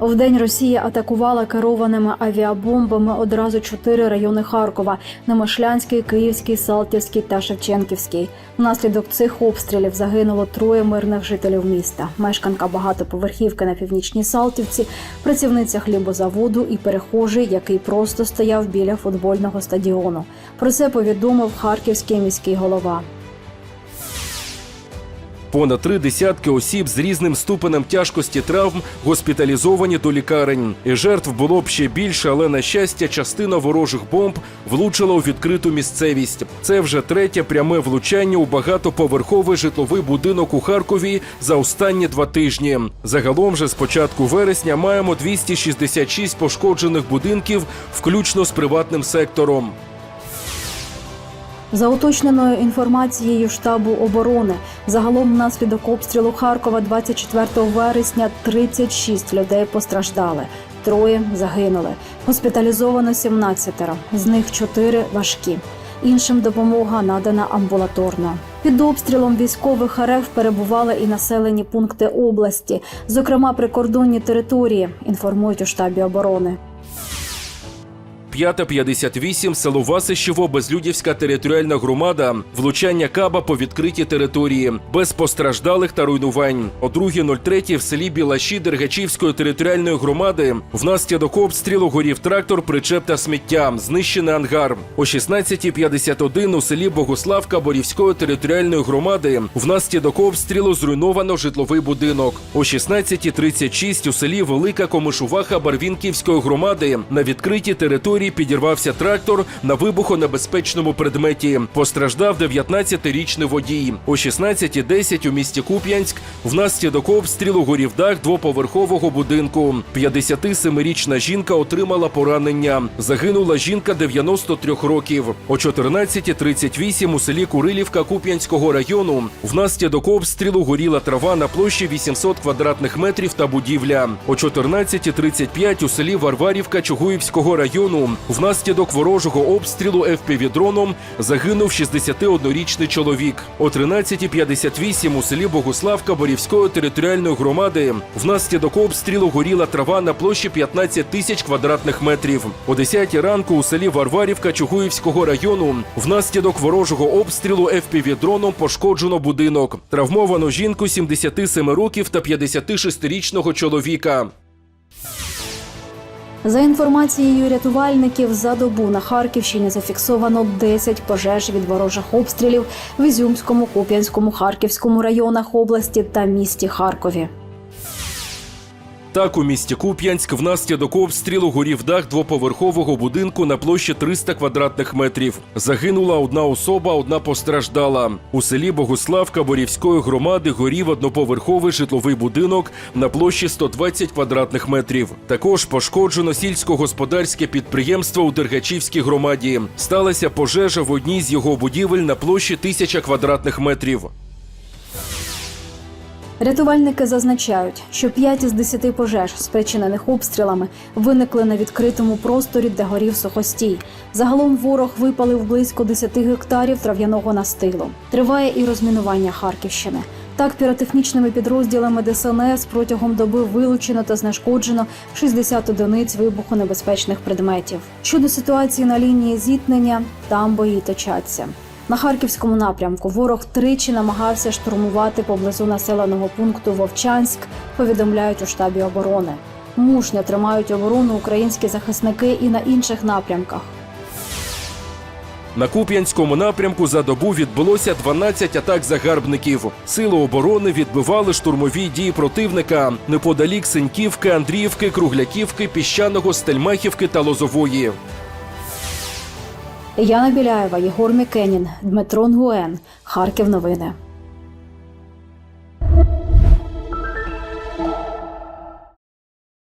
Вдень Росія атакувала керованими авіабомбами одразу чотири райони Харкова: Немишлянський, Київський, Салтівський та Шевченківський. Внаслідок цих обстрілів загинуло троє мирних жителів міста: мешканка багатоповерхівки на північній Салтівці, працівниця хлібозаводу і перехожий, який просто стояв біля футбольного стадіону. Про це повідомив харківський міський голова. Понад три десятки осіб з різним ступенем тяжкості травм госпіталізовані до лікарень. І жертв було б ще більше, але на щастя, частина ворожих бомб влучила у відкриту місцевість. Це вже третє пряме влучання у багатоповерховий житловий будинок у Харкові за останні два тижні. Загалом же з початку вересня маємо 266 пошкоджених будинків, включно з приватним сектором. За уточненою інформацією штабу оборони, загалом внаслідок обстрілу Харкова 24 вересня 36 людей постраждали. Троє загинули. Госпіталізовано 17, з них 4 важкі. Іншим допомога надана амбулаторно. Під обстрілом військових РФ перебували і населені пункти області, зокрема прикордонні території, інформують у штабі оборони. 558 село Васищево, Безлюдівська територіальна громада, влучання каба по відкритій території, без постраждалих та руйнувань. О 2.03 в селі Білаші Дергачівської територіальної громади внаслідок обстрілу горів трактор, причеп та сміття, знищений ангар. О 16.51 у селі Богославка Борівської територіальної громади внаслідок обстрілу зруйновано житловий будинок. О 16.36 у селі Велика Комишуваха Барвінківської громади на відкритій території підірвався трактор на вибухонебезпечному предметі. Постраждав 19-річний водій. О 16.10 у місті Куп'янськ внаслідок обстрілу горів дах двоповерхового будинку. 57-річна жінка отримала поранення. Загинула жінка 93 років. О 14.38 у селі Курилівка Куп'янського району внаслідок обстрілу горіла трава на площі 800 квадратних метрів та будівля. О 14.35 у селі Варварівка Чугуївського району внаслідок ворожого обстрілу ФПВ-дроном загинув 61-річний чоловік. О 13.58 у селі Богославка Борівської територіальної громади внаслідок обстрілу горіла трава на площі 15 тисяч квадратних метрів. О 10 ранку у селі Варварівка Чугуївського району внаслідок ворожого обстрілу ФПВ-дроном пошкоджено будинок. Травмовано жінку 77 років та 56-річного чоловіка. За інформацією рятувальників, за добу на Харківщині зафіксовано 10 пожеж від ворожих обстрілів в Ізюмському, Куп'янському, Харківському районах області та місті Харкові. Так, у місті Куп'янськ внаслідок обстрілу горів дах двоповерхового будинку на площі 300 квадратних метрів. Загинула одна особа, одна постраждала. У селі Богославка Борівської громади горів одноповерховий житловий будинок на площі 120 квадратних метрів. Також пошкоджено сільськогосподарське підприємство у Дергачівській громаді. Сталася пожежа в одній з його будівель на площі 1000 квадратних метрів. Рятувальники зазначають, що 5 із 10 пожеж, спричинених обстрілами, виникли на відкритому просторі, де горів сухостій. Загалом ворог випалив близько 10 гектарів трав'яного настилу. Триває і розмінування Харківщини. Так, піротехнічними підрозділами ДСНС протягом доби вилучено та знешкоджено 60 одиниць вибухонебезпечних предметів. Щодо ситуації на лінії зіткнення, там бої точаться. На харківському напрямку ворог тричі намагався штурмувати поблизу населеного пункту Вовчанськ. Повідомляють у штабі оборони. Мужньо тримають оборону українські захисники і на інших напрямках. На Куп'янському напрямку за добу відбулося 12 атак загарбників. Сили оборони відбивали штурмові дії противника неподалік Синьківки, Андріївки, Кругляківки, Піщаного, Стельмахівки та Лозової. Яна Біляєва, Єгор Мікенін, Дмитро Нгуен. Харків новини.